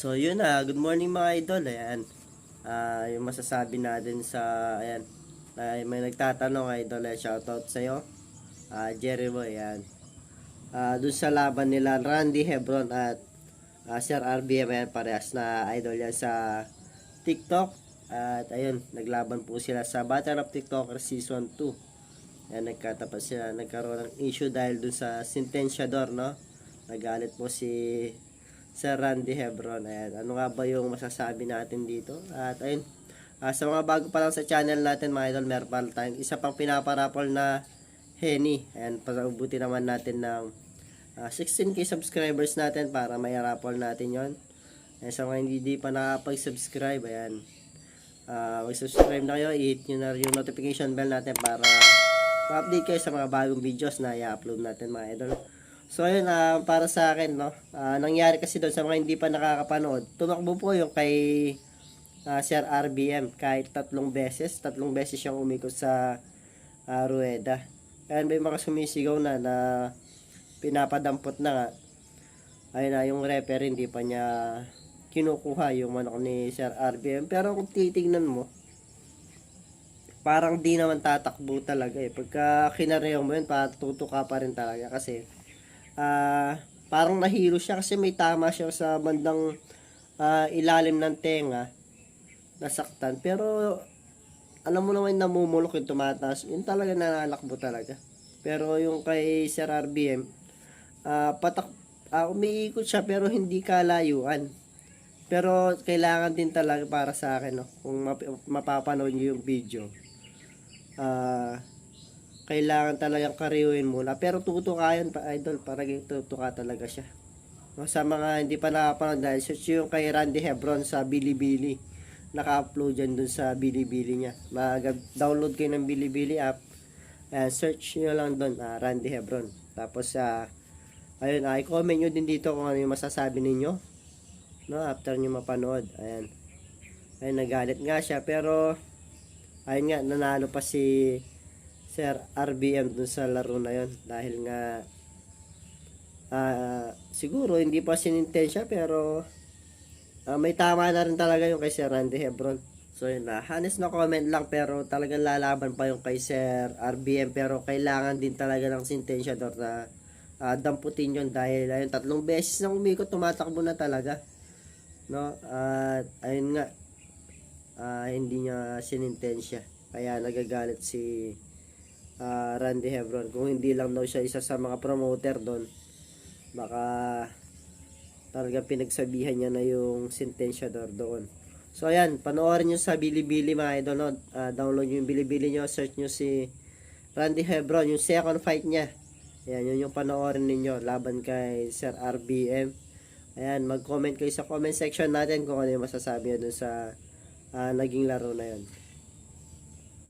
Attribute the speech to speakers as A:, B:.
A: So yun na, good morning mga idol. Ayan. Ah, yung masasabi natin sa ayan. Ay may nagtatanong idol, eh, shoutout sa iyo. Ah, Jerry Boy, ayan. Ah, dun sa laban nila Randy Hebron at ah, Sir RBM ayan, parehas na idol yan sa TikTok. At ayun, naglaban po sila sa Battle of TikToker Season 2. Ayan, nagkatapat sila, nagkaroon ng issue dahil dun sa sentensyador, no? Nagalit po si Sir Randy Hebron. Ayan, ano nga ba yung masasabi natin dito? At ayun, ah, sa mga bago pa lang sa channel natin mga idol, meron pa tayong isa pang pinaparapol na Henny. Ayan, pasabuti naman natin ng ah, 16k subscribers natin para may rapol natin yon. Ayan, sa mga hindi di pa nakapag-subscribe, ayan, Ah, mag-subscribe na kayo, i-hit nyo na yung notification bell natin para ma-update kayo sa mga bagong videos na i-upload natin mga idol. So ayun, ah, para sa akin, no, ah, nangyari kasi doon sa mga hindi pa nakakapanood, tumakbo po yung kay ah, Sir RBM kahit tatlong beses, tatlong beses siyang umikot sa ah, Rueda. Ayan, may mga sumisigaw na na pinapadampot na nga. Ayun na, yung referee hindi pa niya kinukuha yung manok ni Sir RBM. Pero kung titignan mo, parang di naman tatakbo talaga eh. Pagka kinareo mo yun, patutuka pa rin talaga kasi ah parang nahilo siya kasi may tama siya sa bandang ah, ilalim ng tenga nasaktan. Pero alam mo naman namumulok yung tumataas. Yun talaga nanalakbo talaga. Pero yung kay Sir RBM, ah patak, ah, umiikot siya pero hindi kalayuan. Pero kailangan din talaga para sa akin, no? kung map- mapapanood nyo yung video, ah kailangan talagang kariwin muna. Pero tutukayan pa, idol, para tutuka talaga siya. Sa mga hindi pa nakapanood, dahil search yung kay Randy Hebron sa Bilibili. Naka-upload yan dun sa Bilibili niya. Mag-download kayo ng Bilibili app. Ayan, search nyo lang dun, ah, Randy Hebron. Tapos, ah, ayun, ay comment nyo din dito kung ano yung masasabi ninyo no after nyo mapanood ayan ayun nagalit nga siya pero ayun nga nanalo pa si Sir RBM dun sa laro na yon dahil nga ah siguro hindi pa sinintensya pero ah, may tama na rin talaga yung kay Sir Randy Hebron. So yun na. Honest na comment lang pero talagang lalaban pa yung kay Sir RBM pero kailangan din talaga ng sentensyador na ah, damputin yun. Dahil ayun tatlong beses na umikot tumatakbo na talaga. No? At ayun nga ah, hindi niya sinintensya. Kaya nagagalit si ah, Randy Hebron kung hindi lang daw siya isa sa mga promoter doon baka talagang pinagsabihan niya na yung sentensyador doon so ayan panoorin nyo sa Bilibili mga idol no? Ah, download yung Bilibili nyo search nyo si Randy Hebron yung second fight niya ayan yun yung panoorin ninyo laban kay Sir RBM Ayan, mag-comment kayo sa comment section natin kung ano yung masasabi nyo dun sa ah, naging laro na yun.